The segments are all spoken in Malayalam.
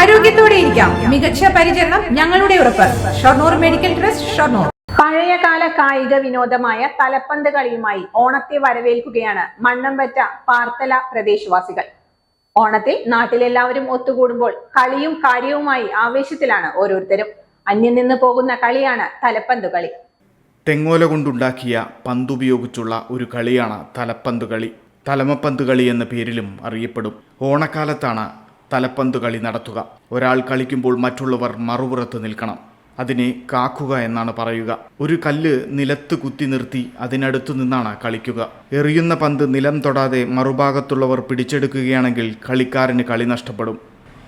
ആരോഗ്യത്തോടെ ഇരിക്കാം. മികച്ച പരിചരണം ഞങ്ങളുടെ ഉറപ്പ്. Shoranur medical trust Shoranur. പഴയകാല കായിക വിനോദമായ തലപ്പന്ത് കളിയുമായി ഓണത്തെ വരവേൽക്കുകയാണ് മണ്ണമ്പറ്റ പാർത്തല പ്രദേശവാസികൾ. ഓണത്തിൽ നാട്ടിലെല്ലാവരും ഒത്തുകൂടുമ്പോൾ കളിയും കാര്യവുമായി ആവേശത്തിലാണ് ഓരോരുത്തരും. അന്യം നിന്ന് പോകുന്ന കളിയാണ് തലപ്പന്ത് കളി. തെങ്ങോല കൊണ്ടുണ്ടാക്കിയ പന്തുപയോഗിച്ചുള്ള ഒരു കളിയാണ് തലപ്പന്ത് കളി. തലമപ്പന്ത് കളി എന്ന പേരിലും അറിയപ്പെടും. ഓണക്കാലത്താണ് തലപ്പന്ത് കളി നടത്തുക. ഒരാൾ കളിക്കുമ്പോൾ മറ്റുള്ളവർ മറുപുറത്ത് നിൽക്കണം. അതിനെ കാക്കുക എന്നാണ് പറയുക. ഒരു കല്ല് നിലത്ത് കുത്തി നിർത്തി അതിനടുത്തു നിന്നാണ് കളിക്കുക. എറിയുന്ന പന്ത് നിലം തൊടാതെ മറുഭാഗത്തുള്ളവർ പിടിച്ചെടുക്കുകയാണെങ്കിൽ കളിക്കാരന് കളി നഷ്ടപ്പെടും.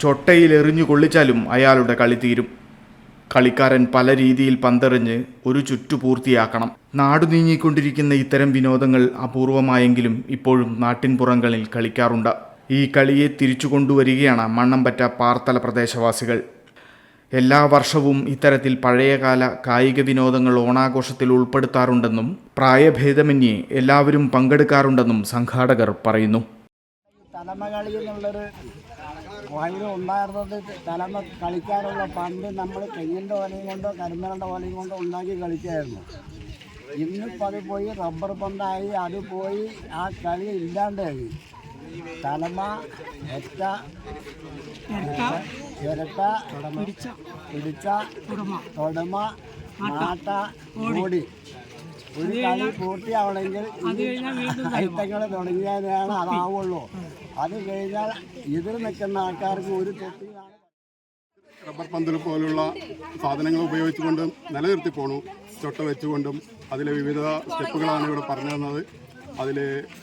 ചൊട്ടയിൽ എറിഞ്ഞു കൊള്ളിച്ചാലും അയാളുടെ കളി തീരും. കളിക്കാരൻ പല രീതിയിൽ പന്തെറിഞ്ഞ് ഒരു ചുറ്റു പൂർത്തിയാക്കണം. നാടു നീങ്ങിക്കൊണ്ടിരിക്കുന്ന ഇത്തരം വിനോദങ്ങൾ അപൂർവമായെങ്കിലും ഇപ്പോഴും നാട്ടിൻപുറങ്ങളിൽ കളിക്കാറുണ്ട്. ഈ കളിയെ തിരിച്ചു കൊണ്ടുവരികയാണ് മണ്ണമ്പറ്റ പാർത്തല പ്രദേശവാസികൾ. എല്ലാ വർഷവും ഇത്തരത്തിൽ പഴയകാല കായിക വിനോദങ്ങൾ ഓണാഘോഷത്തിൽ ഉൾപ്പെടുത്താറുണ്ടെന്നും പ്രായഭേദമന്യേ എല്ലാവരും പങ്കെടുക്കാറുണ്ടെന്നും സംഘാടകർ പറയുന്നു. തലമകളി എന്നുള്ളൊരു വഴി ഉണ്ടായിരുന്നത് തലമ കളിക്കാനുള്ള പണ്ട് നമ്മൾ തെങ്ങിന്റെ ഓലയും കൊണ്ടോ കരിമ്പനയുടെ ഓലയും കൊണ്ടോ ഉണ്ടാക്കി കളിക്കായിരുന്നു. ഇന്നിപ്പോൾ അത് പോയി റബ്ബർ പന്തായി അത് പോയി ആ കളി ഇല്ലാണ്ടായി. തലമ എറ്റ ചിരട്ട പിടിച്ച തൊടമ നാട്ട ഓടി. ഒരു കളി പൂർത്തിയാവണമെങ്കിൽ ഐറ്റങ്ങൾ തുടങ്ങിയാലാണ് അതാവുള്ളൂ. അത് കഴിഞ്ഞാൽ ഇതിൽ നിൽക്കുന്ന ആൾക്കാർക്ക് ഒരു തൊട്ടി റബ്ബർ പന്തൽ പോലുള്ള സാധനങ്ങൾ ഉപയോഗിച്ചുകൊണ്ടും നിലനിർത്തി പോണു. ചൊട്ട വെച്ചുകൊണ്ടും അതിലെ വിവിധ സ്റ്റെപ്പുകളാണ് ഇവിടെ പറഞ്ഞു തന്നത്. അതിൽ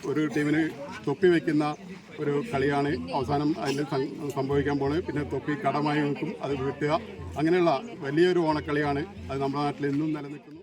ഒരു ടീമിന് തൊപ്പി വയ്ക്കുന്ന ഒരു കളിയാണ് അവസാനം അതിൽ സംഭവിക്കാൻ പോണത്. പിന്നെ തൊപ്പി കടമായി നിൽക്കും അത് വീട്ടുക അങ്ങനെയുള്ള വലിയൊരു ഓണക്കളിയാണ് അത് നമ്മുടെ നാട്ടിൽ ഇന്നും നിലനിൽക്കുന്നു.